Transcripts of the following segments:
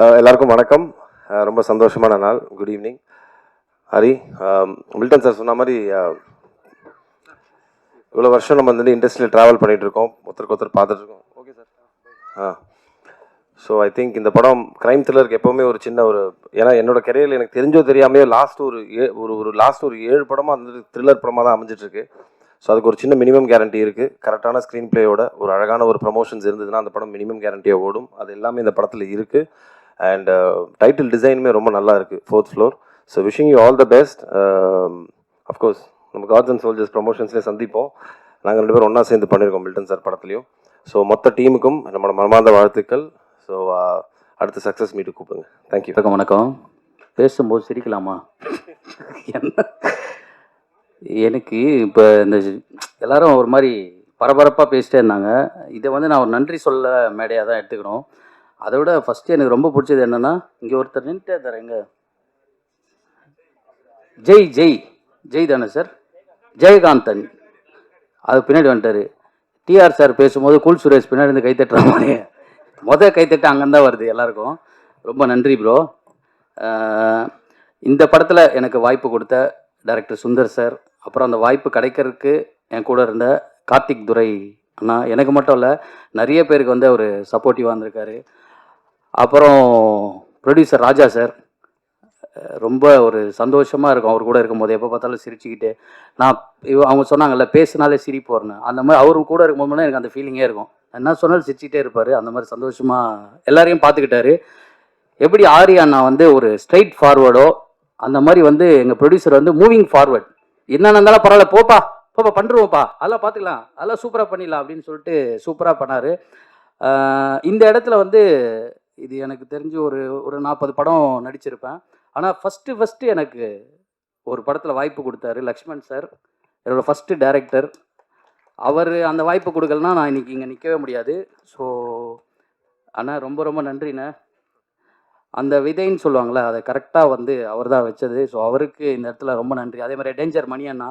எல்லாருக்கும் வணக்கம். ரொம்ப சந்தோஷமான நாள். Good evening Hari Milton sir சொன்ன மாதிரி இவ்வளோ வருஷம் நம்ம வந்து இண்டஸ்ட்ரியில் ட்ராவல் பண்ணிகிட்ருக்கோம் ஒருத்தருக்கு ஒருத்தர் பார்த்துட்ருக்கோம் okay sir ah. So I think இந்த படம் க்ரைம் த்ரில்லருக்கு எப்போவுமே ஒரு சின்ன ஒரு ஏன்னா என்னோடய கெரியரில் எனக்கு தெரிஞ்சோ தெரியாமையோ லாஸ்ட் ஒரு ஏ ஒரு ஒரு லாஸ்ட் ஒரு ஏழு படமாக அந்த த்ரில்லர் படமாக தான் அமைஞ்சிட்ருக்கு. ஸோ அதுக்கு ஒரு சின்ன மினிமம் கேரண்டி இருக்குது கரெக்டான ஸ்க்ரீன் பிளேயோட ஒரு அழகான ஒரு ப்ரமோஷன்ஸ் இருந்ததுன்னா அந்த படம் மினிமம் கேரண்டியாக ஓடும். அது எல்லாமே இந்த படத்தில் இருக்குது அண்ட் டைட்டில் டிசைனுமே ரொம்ப நல்லா இருக்குது fourth floor so wishing you all the best of course நம்ம கார்ஜன் அண்ட் சோல்ஜர்ஸ் ப்ரமோஷன்ஸ்லேயே சந்திப்போம். நாங்கள் ரெண்டு பேரும் ஒன்றா சேர்ந்து பண்ணியிருக்கோம் மில்டன் சார் படத்துலையும். ஸோ மொத்த டீமுக்கும் நம்மளோட மனமார்ந்த வாழ்த்துக்கள். ஸோ uh, அடுத்த சக்ஸஸ் மீட்டு கூப்பிடுங்க. தேங்க்யூ வணக்கம் வணக்கம். பேசும்போது சிரிக்கலாமா? என்ன? எனக்கு இப்போ இந்த எல்லாரும் ஒரு மாதிரி பரபரப்பாக பேசிட்டே இருந்தாங்க. இதை வந்து நான் ஒரு நன்றி சொல்ல மேடையாக தான் எடுத்துக்கணும். அதை விட ஃபஸ்ட்டு எனக்கு ரொம்ப பிடிச்சது என்னென்னா இங்கே ஒருத்தர் நின்றுட்டே தரேங்க ஜெய் ஜெய் ஜெய் தானே சார் ஜெயகாந்தன். அது பின்னாடி வந்துட்டார். டிஆர் சார் பேசும்போது கூல் சுரேஷ் பின்னாடி இருந்து கைத்தட்டுற மாதிரி மொதல் கைத்தட்டு அங்கேருந்து வருது எல்லாருக்கும். ரொம்ப நன்றி ப்ரோ இந்த படத்தில் எனக்கு வாய்ப்பு கொடுத்த டைரக்டர் சுந்தர் சார் அப்புறம் அந்த வாய்ப்பு கிடைக்கிறதுக்கு என் கூட இருந்த கார்த்திக் துரை அண்ணா எனக்கு மட்டும் இல்லை நிறைய பேருக்கு வந்து அவர் சப்போர்ட்டிவாக இருந்திருக்காரு. அப்புறம் ப்ரொடியூசர் ராஜா சார் ரொம்ப ஒரு சந்தோஷமாக இருக்கும் அவர் கூட இருக்கும்போது. எப்போ பார்த்தாலும் சிரிச்சுக்கிட்டு. நான் இவ- அவங்க சொன்னாங்கல்ல பேசினாலே சிரிப்பு வரணும் அந்த மாதிரி அவரும் கூட இருக்கும்போது எனக்கு அந்த ஃபீலிங்கே இருக்கும். என்ன சொன்னாலும் சிரிச்சிட்டே இருப்பார். அந்த மாதிரி சந்தோஷமாக எல்லாரையும் பார்த்துக்கிட்டாரு. எப்படி ஆரியா அண்ணா வந்து ஒரு ஸ்ட்ரைட் ஃபார்வர்டோ அந்த மாதிரி வந்து எங்கள் ப்ரொடியூசர் வந்து மூவிங் ஃபார்வர்ட் என்னென்ன இருந்தாலும் பரவாயில்ல போப்பா போப்பா பண்ணுருவோம்ப்பா. அதெல்லாம் பார்த்துக்கலாம். அதெல்லாம் சூப்பராக பண்ணிடலாம் அப்படின்னு சொல்லிட்டு சூப்பராக பண்ணார். இந்த இடத்துல வந்து இது எனக்கு தெரிஞ்சு ஒரு ஒரு நாற்பது படம் நடிச்சிருப்பேன். ஆனால் ஃபஸ்ட்டு ஃபஸ்ட்டு எனக்கு ஒரு படத்தில் வாய்ப்பு கொடுத்தாரு லக்ஷ்மண் சார். என்னோடய ஃபஸ்ட்டு டேரக்டர் அவர் அந்த வாய்ப்பு கொடுக்கலனா நான் இன்னைக்கு இங்கே நிற்கவே முடியாது. ஸோ அண்ணா ரொம்ப ரொம்ப நன்றிண்ணே. அந்த விதைன்னு சொல்லுவாங்களே அதை கரெக்டாக வந்து அவர் தான் வச்சது. ஸோ அவருக்கு இந்த இடத்துல ரொம்ப நன்றி. அதே மாதிரி டேஞ்சர் மணி அண்ணா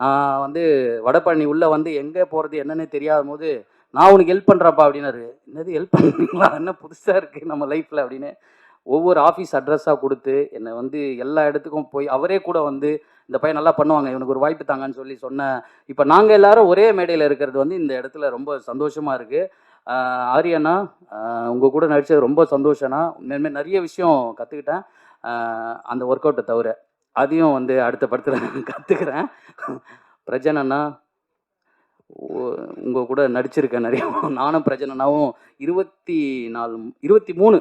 நான் வந்து வடபழனி உள்ளே வந்து எங்கே போகிறது என்னன்னு தெரியாத போது நான் உனக்கு ஹெல்ப் பண்ணுறப்பா அப்படின்னாரு. என்னது ஹெல்ப் பண்ணுறீங்களா என்ன புதுசாக இருக்குது நம்ம லைஃப்பில் அப்படின்னு. ஒவ்வொரு ஆஃபீஸ் அட்ரஸாக கொடுத்து என்னை வந்து எல்லா இடத்துக்கும் போய் அவரே கூட வந்து இந்த பையன் நல்லா பண்ணுவாங்க இவனுக்கு ஒரு வாய்ப்பு தாங்கன்னு சொல்லி சொன்ன இப்போ நாங்கள் எல்லாரும் ஒரே மேடையில் இருக்கிறது வந்து இந்த இடத்துல ரொம்ப சந்தோஷமாக இருக்குது ஆரியண்ணா உங்கள் கூட நடித்தது ரொம்ப சந்தோஷம்னா இனிமேல் நிறைய விஷயம் கற்றுக்கிட்டேன் அந்த ஒர்க் அவுட்டை தவிர அதையும் வந்து அடுத்த படத்தில் கற்றுக்கிறேன் பிரஜன் அண்ணா உங்கள் கூட நடிச்சிருக்கேன் நிறைய. நானும் பிரஜனனாவும் இருபத்தி நாலு இருபத்தி மூணு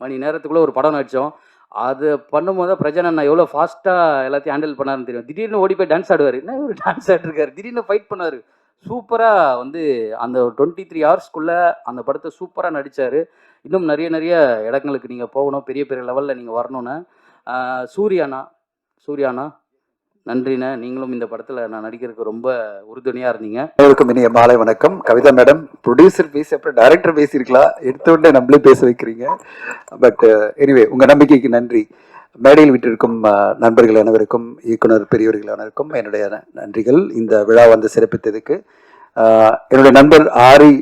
மணி நேரத்துக்குள்ளே ஒரு படம் நடித்தோம் அது பண்ணும்போது தான் பிரஜன் எவ்வளோ ஃபாஸ்ட்டாக எல்லாத்தையும் ஹேண்டில் பண்ணாருன்னு தெரியும். திடீர்னு ஓடி போய் டான்ஸ் ஆடுவார். என்ன ஒரு டான்ஸ் ஆடிருக்காரு? திடீர்னு ஃபைட் பண்ணார். சூப்பராக வந்து அந்த டுவெண்ட்டி த்ரீ ஹவர்ஸ்க்குள்ளே அந்த படத்தை சூப்பராக நடித்தார் இன்னும் நிறைய நிறைய இடங்களுக்கு நீங்கள் போகணும். பெரிய பெரிய லெவலில் நீங்கள் வரணும்னு. ஆஹ் சூர்யாண்ணா சூர்யாண்ணா நன்றிண்ணே. நீங்களும் இந்த படத்தில் நான் நடிக்கிறதுக்கு ரொம்ப உறுதுணையாக இருந்தீங்க. அனைவருக்கும் இனிய மாலை வணக்கம். கவிதா மேடம் ப்ரொடியூசர் பேசி அப்புறம் டைரக்டர் பேசியிருக்கலாம். எடுத்த உடனே நம்மளே பேச வைக்கிறீங்க. பட் எனிவே உங்க நம்பிக்கைக்கு நன்றி. மேடையில் விட்டிருக்கும் நண்பர்கள் அனைவருக்கும் இயக்குனர் பெரியவர்கள் அனைவருக்கும் என்னுடைய நன்றிகள். இந்த விழா வந்து சிறப்பித்ததுக்கு. என்னுடைய நண்பர் ஆரி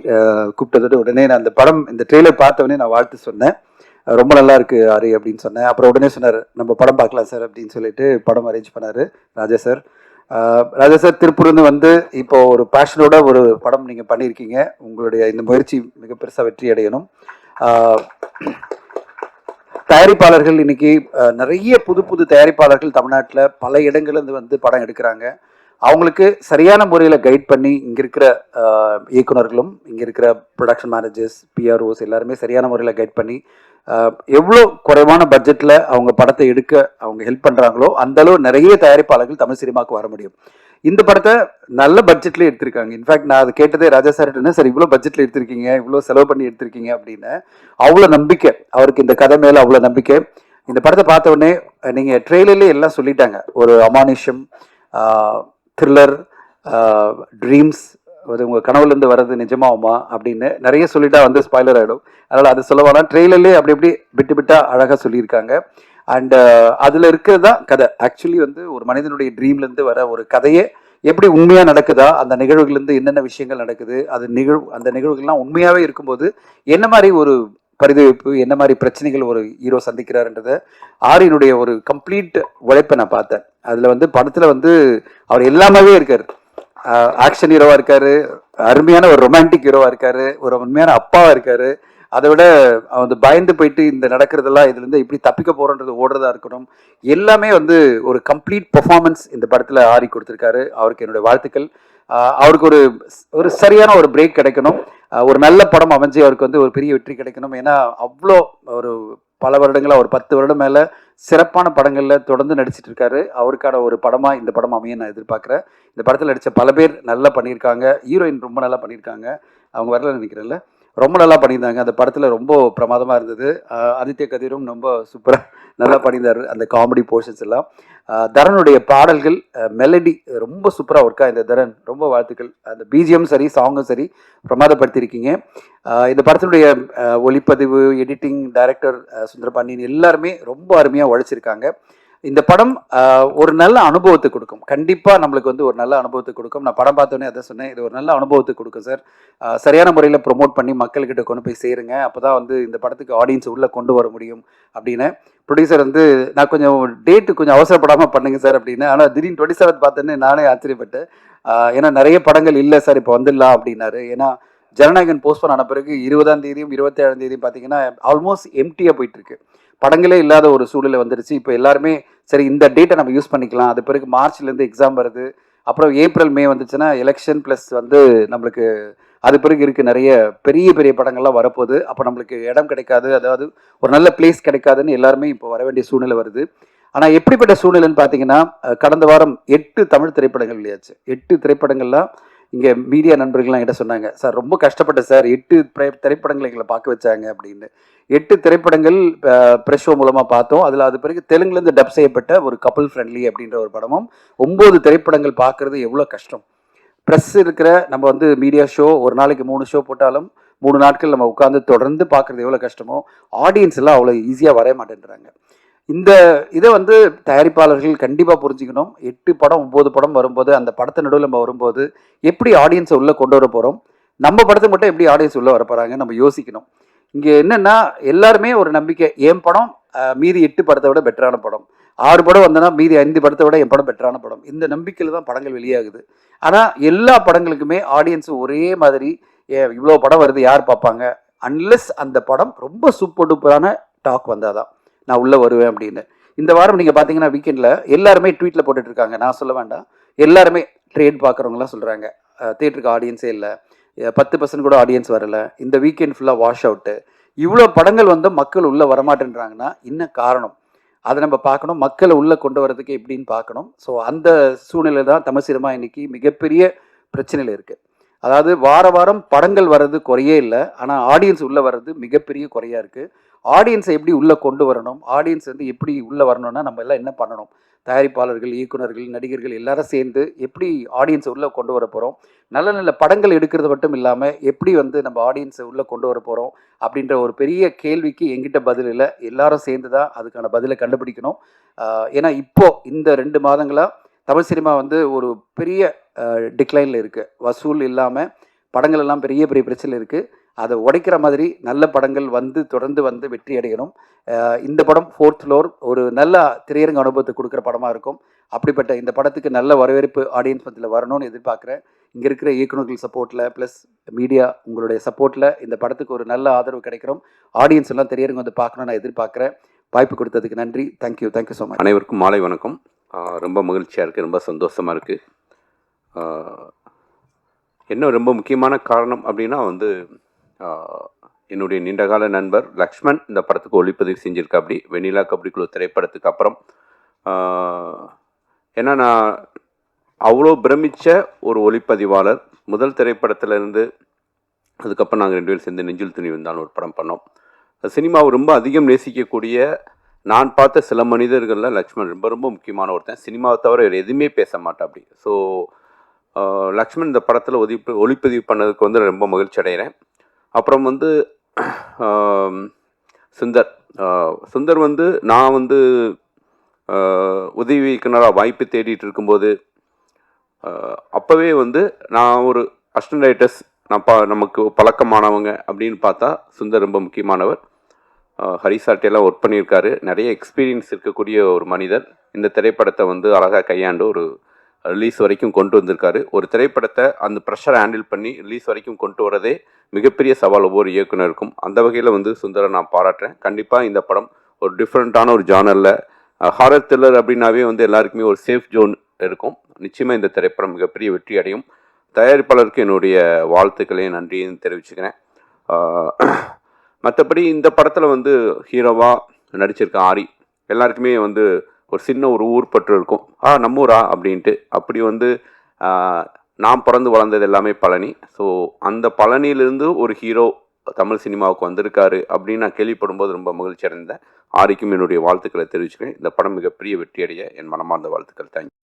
கூப்பிட்டதோடு கூப்பிட்டதோட உடனே நான் அந்த படம் இந்த ட்ரெய்லர் பார்த்தவொடனே நான் வாழ்த்து சொன்னேன். ரொம்ப நல்லா இருக்கு ஆரி அப்படின்னு சொன்னேன். அப்புறம் உடனே சொன்னார் நம்ம படம் பார்க்கலாம் சார் அப்படின்னு சொல்லிட்டு படம் அரேஞ்ச் பண்ணாரு ராஜா சார். ராஜா சார் திருப்பூர்ந்து வந்து இப்போ ஒரு பேஷனோட ஒரு படம் நீங்கள் பண்ணியிருக்கீங்க உங்களுடைய இந்த முயற்சி மிக பெருசாக வெற்றி அடையணும். தயாரிப்பாளர்கள் இன்னைக்கு நிறைய புது புது தயாரிப்பாளர்கள் தமிழ்நாட்டில் பல இடங்கள்ல இருந்து வந்து படம் எடுக்கிறாங்க. அவங்களுக்கு சரியான முறையில் கைட் பண்ணி இங்கே இருக்கிற இயக்குநர்களும் இயக்குனர்களும் இங்கே இருக்கிற ப்ரொடக்ஷன் மேனேஜர்ஸ் பிஆர்ஓஸ் எல்லாருமே சரியான முறையில் கைட் பண்ணி எவ்வளோ குறைவான பட்ஜெட்டில் அவங்க படத்தை எடுக்க அவங்க ஹெல்ப் பண்ணுறாங்களோ அந்த அளவு நிறைய தயாரிப்பாளர்கள் தமிழ் சினிமாவுக்கு வர முடியும். இந்த படத்தை நல்ல பட்ஜெட்லேயே எடுத்திருக்காங்க. இன்ஃபேக்ட் நான் அதை கேட்டதே ராஜா சார் சார் இவ்வளோ பட்ஜெட்டில் எடுத்திருக்கீங்க இவ்வளோ செலவு பண்ணி எடுத்திருக்கீங்க அப்படின்னு. அவ்வளோ நம்பிக்கை. அவருக்கு இந்த கதை மேலே அவ்வளோ நம்பிக்கை. இந்த படத்தை பார்த்த உடனே நீங்கள் ட்ரெய்லர்லேயே எல்லாம் சொல்லிட்டாங்க. ஒரு அமானுஷம் த்ரில்லர் ட்ரீம்ஸ் uh, அது உங்கள் கனவுலேருந்து வர்றது நிஜமாவுமா அப்படின்னு நிறைய சொல்லிட்டா வந்து ஸ்பாய்லர் ஆகிடும் அதனால் அது சொல்ல வேணாம். ட்ரெய்லர்லேயே அப்படி இப்படி விட்டு விட்டால் அழகாக சொல்லியிருக்காங்க. அண்டு uh, அதில் இருக்கிறது தான் கதை. ஆக்சுவலி வந்து ஒரு மனிதனுடைய ட்ரீம்லேருந்து வர ஒரு கதையே எப்படி உண்மையாக நடக்குதா அந்த நிகழ்வுகள்லேருந்து என்னென்ன விஷயங்கள் நடக்குது அது நிகழ்வு அந்த நிகழ்வுகள்லாம் உண்மையாகவே இருக்கும்போது என்ன மாதிரி ஒரு பரிதவிப்பு என்ன மாதிரி பிரச்சனைகள் ஒரு ஹீரோ சந்திக்கிறாருன்றத ஆரியனுடைய ஒரு கம்ப்ளீட் உழைப்பை நான் பார்த்தேன். அதில் வந்து படத்தில் வந்து அவர் எல்லாமே இருக்கார். ஆக்ஷன் ஹீரோவாக இருக்கார் அருமையான ஒரு ரொமான்டிக் ஹீரோவாக இருக்கார் ஒரு உண்மையான அப்பாவாக இருக்கார். அதை விட வந்து பயந்து போயிட்டு இந்த நடக்கிறதெல்லாம் இதுலேருந்து இப்படி தப்பிக்க போகிறோன்றது ஓடுறதா இருக்கணும். எல்லாமே வந்து ஒரு கம்ப்ளீட் பர்ஃபார்மன்ஸ் இந்த படத்தில் ஆரி கொடுத்துருக்காரு. அவருக்கு என்னுடைய வாழ்த்துக்கள். அவருக்கு ஒரு ஒரு சரியான ஒரு பிரேக் கிடைக்கணும். ஒரு நல்ல படம் அமைஞ்சு அவருக்கு வந்து ஒரு பெரிய வெற்றி கிடைக்கணும். ஏன்னா அவ்வளோ ஒரு பல வருடங்களாக ஒரு பத்து வருடம் மேலே சிறப்பான படங்களில் தொடர்ந்து நடிச்சிட்டு இருக்காரு. அவருக்கான ஒரு படமாக இந்த படம் அமைய நான் எதிர்பார்க்குறேன். இந்த படத்தில் நடித்த பல பேர் நல்லா பண்ணியிருக்காங்க. ஹீரோயின் ரொம்ப நல்லா பண்ணியிருக்காங்க. அவங்க வரல நினைக்கிறேன்ல. ரொம்ப நல்லா பண்ணியிருந்தாங்க. அந்த படத்தில் ரொம்ப பிரமாதமாக இருந்தது. ஆதித்ய கதிரும் ரொம்ப சூப்பராக நல்லா பண்ணியிருந்தார் அந்த காமெடி போர்ஷன்ஸ் எல்லாம். தரனுடைய பாடல்கள் மெலடி ரொம்ப சூப்பராக ஒர்க்காக இந்த தரன் ரொம்ப வாழ்த்துக்கள். அந்த பிஜிஎம் சரி சாங்கும் சரி பிரமாதப்படுத்தியிருக்கீங்க. இந்த படத்தினுடைய ஒளிப்பதிவு எடிட்டிங் டைரக்டர் சுந்தரபாண்டியன் எல்லாருமே ரொம்ப அருமையாக உழைச்சிருக்காங்க. இந்த படம் ஒரு நல்ல அனுபவத்தை கொடுக்கும். கண்டிப்பாக நம்மளுக்கு வந்து ஒரு நல்ல அனுபவத்தை கொடுக்கும். நான் படம் பார்த்தோன்னே அதை சொன்னேன் இது ஒரு நல்ல அனுபவத்தை கொடுக்கும் சார். சரியான முறையில் ப்ரொமோட் பண்ணி மக்கள்கிட்ட கொண்டு போய் சேருங்க. அப்போ தான் வந்து இந்த படத்துக்கு ஆடியன்ஸ் உள்ளே கொண்டு வர முடியும் அப்படின்னு. ப்ரொடியூசர் வந்து நான் கொஞ்சம் டேட்டு கொஞ்சம் அவசரப்படாமல் பண்ணுங்க சார் அப்படின்னு. ஆனால் திடீர்னு டுவெண்ட்டி செவன்த் பார்த்தோன்னே நானே ஆச்சரியப்பட்டேன். ஏன்னா நிறைய படங்கள் இல்லை சார் இப்போ வந்துடலாம் அப்படின்னாரு. ஏன்னா ஜனநாயகன் போஸ்ட்போன் ஆன பிறகு இருபதாம் தேதியும் இருபத்தேழாம் தேதியும் பார்த்தீங்கன்னா ஆல்மோஸ்ட் எம்டியாக போயிட்டுருக்கு படங்களே இல்லாத ஒரு சூழ்நிலை வந்துருச்சு. இப்போ எல்லாருமே சரி இந்த டேட்டை நம்ம யூஸ் பண்ணிக்கலாம். அது பிறகு மார்ச்லேருந்து எக்ஸாம் வருது. அப்புறம் ஏப்ரல் மே வந்துச்சுன்னா எலெக்ஷன் ப்ளஸ் வந்து நம்மளுக்கு அது பிறகு இருக்குது நிறைய பெரிய பெரிய படங்கள்லாம் வரப்போகுது. அப்போ நம்மளுக்கு இடம் கிடைக்காது. அதாவது ஒரு நல்ல பிளேஸ் கிடைக்காதுன்னு எல்லாருமே இப்போ வர வேண்டிய சூழ்நிலை வருது. ஆனால் எப்படிப்பட்ட சூழ்நிலைன்னு பார்த்தீங்கன்னா கடந்த வாரம் எட்டு தமிழ் திரைப்படங்கள் வெளியாச்சு. எட்டு திரைப்படங்கள்லாம் இங்கே மீடியா நண்பர்கள்லாம் என்கிட்ட சொன்னாங்க சார் ரொம்ப கஷ்டப்பட்டேன் சார். எட்டு திரை- திரைப்படங்களை எங்களை பார்க்க வச்சாங்க அப்படின்னு. எட்டு திரைப்படங்கள் ப்ரெஷ் ஷோ மூலமாக பார்த்தோம். அதில் அது பிறகு தெலுங்குலேருந்து டப் செய்யப்பட்ட ஒரு கப்பல் ஃப்ரெண்ட்லி அப்படின்ற ஒரு படமும் ஒம்பது திரைப்படங்கள் பார்க்குறது எவ்வளோ கஷ்டம். ப்ரெஸ் இருக்கிற நம்ம வந்து மீடியா ஷோ ஒரு நாளைக்கு மூணு ஷோ போட்டாலும் மூணு நாட்கள் நம்ம உட்காந்து தொடர்ந்து பார்க்குறது எவ்வளோ கஷ்டமோ ஆடியன்ஸ் எல்லாம் அவ்வளோ ஈஸியாக வரைய மாட்டேன்றாங்க. இந்த இதை வந்து தயாரிப்பாளர்கள் கண்டிப்பாக புரிஞ்சுக்கணும். எட்டு படம் ஒம்பது படம் வரும்போது அந்த படத்தை நடுவில் நம்ம வரும்போது எப்படி ஆடியன்ஸை உள்ளே கொண்டு வர போகிறோம் நம்ம படத்தை மட்டும் எப்படி ஆடியன்ஸ் உள்ளே வர போகிறாங்க நம்ம யோசிக்கணும். இங்கே என்னென்னா எல்லாருமே ஒரு நம்பிக்கை என் படம் மீதி எட்டு படத்தை விட பெட்டரான படம். ஆறு படம் வந்தனா மீதி ஐந்து படத்தை விட என் படம் பெட்டரான படம். இந்த நம்பிக்கையில் தான் படங்கள் வெளியாகுது. ஆனால் எல்லா படங்களுக்குமே ஆடியன்ஸ் ஒரே மாதிரி ஏ இவ்வளோ படம் வருது யார் பார்ப்பாங்க? அன்லெஸ் அந்த படம் ரொம்ப சூப்பர் டூப்பரான டாக் வந்தால் தான் நான் உள்ளே வருவேன் அப்படின்னு. இந்த வாரம் நீங்கள் பார்த்தீங்கன்னா வீக்கெண்டில் எல்லாருமே ட்வீட்டில் போட்டுட்ருக்காங்க நான் சொல்ல வேண்டாம். எல்லாருமே ட்ரேட் பார்க்குறவங்களாம் சொல்கிறாங்க தேட்டருக்கு ஆடியன்ஸே இல்லை. பத்து பர்சன்ட் கூட ஆடியன்ஸ் வரல. இந்த வீக்கெண்ட் ஃபுல்லாக வாஷ் அவுட்டு இவ்வளோ படங்கள் வந்து மக்கள் உள்ளே வரமாட்டேன்றாங்கன்னா என்ன காரணம்? அதை நம்ம பார்க்கணும். மக்களை உள்ளே கொண்டு வரதுக்கு எப்படின்னு பார்க்கணும். ஸோ அந்த சூழ்நிலை தான் தமசிரமா இன்னைக்கு மிகப்பெரிய பிரச்சனையில் இருக்குது அதாவது வார வாரம் படங்கள் வர்றது குறையே இல்லை. ஆனால் ஆடியன்ஸ் உள்ளே வர்றது மிகப்பெரிய குறையாக இருக்குது ஆடியன்ஸை எப்படி உள்ளே கொண்டு வரணும்? ஆடியன்ஸ் வந்து எப்படி உள்ளே வரணும்னா நம்ம எல்லாம் என்ன பண்ணணும்? தயாரிப்பாளர்கள் இயக்குனர்கள் நடிகர்கள் எல்லாரும் சேர்ந்து எப்படி ஆடியன்ஸை உள்ளே கொண்டு வர போகிறோம் நல்ல நல்ல படங்கள் எடுக்கிறது மட்டும் இல்லாமல் எப்படி வந்து நம்ம ஆடியன்ஸை உள்ளே கொண்டு வர போகிறோம் அப்படின்ற ஒரு பெரிய கேள்விக்கு எங்கிட்ட பதில் இல்லை. எல்லாரும் சேர்ந்து தான் அதுக்கான பதிலை கண்டுபிடிக்கணும். ஏன்னா இப்போது இந்த ரெண்டு மாதங்களாக தமிழ் சினிமா வந்து ஒரு பெரிய டிக்ளைனில் இருக்குது வசூல் இல்லாமல் படங்கள் எல்லாம் பெரிய பெரிய பிரச்சனை இருக்குது அதை உடைக்கிற மாதிரி நல்ல படங்கள் வந்து தொடர்ந்து வந்து வெற்றி அடையணும். இந்த படம் ஃபோர்த் ஃப்ளோர் ஒரு நல்ல திரையரங்க அனுபவத்தை கொடுக்குற படமாக இருக்கும். அப்படிப்பட்ட இந்த படத்துக்கு நல்ல வரவேற்பு ஆடியன்ஸ் மத்தியில் வரணும்னு எதிர்பார்க்குறேன். இங்கே இருக்கிற இயக்குநர்கள் சப்போர்ட்டில் ப்ளஸ் மீடியா உங்களுடைய சப்போர்ட்டில் இந்த படத்துக்கு ஒரு நல்ல ஆதரவு கிடைக்கிறோம் ஆடியன்ஸ் எல்லாம் திரையரங்க வந்து பார்க்கணும்னு நான் எதிர்பார்க்குறேன். வாய்ப்பு கொடுத்ததுக்கு நன்றி. தேங்க்யூ தேங்க்யூ ஸோ மச் அனைவருக்கும் மாலை வணக்கம். ரொம்ப மகிழ்ச்சியாக இருக்குது ரொம்ப சந்தோஷமாக இருக்குது என்ன ரொம்ப முக்கியமான காரணம் அப்படின்னா வந்து என்னுடைய நீண்டகால நண்பர் லக்ஷ்மண் இந்த படத்துக்கு ஒளிப்பதிவு செஞ்சிருக்காப்டி வெண்ணிலா கபடி குழு திரைப்படத்துக்கு அப்புறம். ஏன்னா நான் அவ்வளோ பிரமிச்ச ஒரு ஒளிப்பதிவாளர். முதல் திரைப்படத்திலேருந்து அதுக்கப்புறம் நாங்கள் ரெண்டு பேரும் சேர்ந்து நெஞ்சில் துணி வந்தாலும் ஒரு படம் பண்ணோம். சினிமாவை ரொம்ப அதிகம் நேசிக்கக்கூடிய நான் பார்த்த சில மனிதர்களில் லக்ஷ்மண் ரொம்ப ரொம்ப முக்கியமான ஒருத்தன். சினிமாவை தவிர வேறு எதுவுமே பேச மாட்டா அப்படி. ஸோ லக்ஷ்மண் இந்த படத்தில் ஒதிப்பு ஒளிப்பதிவு பண்ணதுக்கு வந்து ரொம்ப மகிழ்ச்சி அடைகிறேன். அப்புறம் வந்து சுந்தர். சுந்தர் வந்து நான் வந்து உதவி இயக்குனராக வாய்ப்பு தேடிட்டு இருக்கும்போது அப்போவே வந்து நான் ஒரு அசிஸ்டன்ட் ரைட்டர்ஸ் நான் பா நமக்கு பழக்கமானவங்க அப்படின்னு பார்த்தா சுந்தர் ரொம்ப முக்கியமானவர். ஹரிசாட்டையெல்லாம் ஒர்க் பண்ணியிருக்காரு. நிறைய எக்ஸ்பீரியன்ஸ் இருக்கக்கூடிய ஒரு மனிதர். இந்த திரைப்படத்தை வந்து அழகாக கையாண்டு ஒரு ரிலீஸ் வரைக்கும் கொண்டு வந்திருக்காரு. ஒரு திரைப்படத்தை அந்த ப்ரெஷரை ஹேண்டில் பண்ணி ரிலீஸ் வரைக்கும் கொண்டு வரதே மிகப்பெரிய சவால் ஒவ்வொரு இயக்குனருக்கும் அந்த வகையில் வந்து சுந்தரை நான் பாராட்டுறேன். கண்டிப்பாக இந்த படம் ஒரு டிஃப்ரெண்ட்டான ஒரு ஜானரில் ஹாரர் த்ரில்லர் அப்படின்னாவே வந்து எல்லாருக்குமே ஒரு சேஃப் ஜோன் இருக்கும். நிச்சயமாக இந்த திரைப்படம் மிகப்பெரிய வெற்றி அடையும். தயாரிப்பாளருக்கு என்னுடைய வாழ்த்துக்களையும் நன்றியும் தெரிவிச்சுக்கிறேன். மற்றபடி இந்த படத்தில் வந்து ஹீரோவாக நடிச்சிருக்க ஆரி எல்லாருக்குமே வந்து ஒரு சின்ன ஒரு ஊர் பற்று இருக்கும். ஆ நம்மூரா அப்படின்ட்டு. அப்படி வந்து நான் பிறந்து வளர்ந்தது எல்லாமே பழனி. ஸோ அந்த பழனியிலிருந்து ஒரு ஹீரோ தமிழ் சினிமாவுக்கு வந்திருக்காரு அப்படின்னு நான் கேள்விப்படும்போது ரொம்ப மகிழ்ச்சி அடைந்தேன் ஆரிக்கும் என்னுடைய வாழ்த்துக்களை தெரிவிச்சுக்கிறேன். இந்த படம் மிகப்பெரிய வெற்றியடைய என் மனமார்ந்த வாழ்த்துக்கள். தேங்க்யூ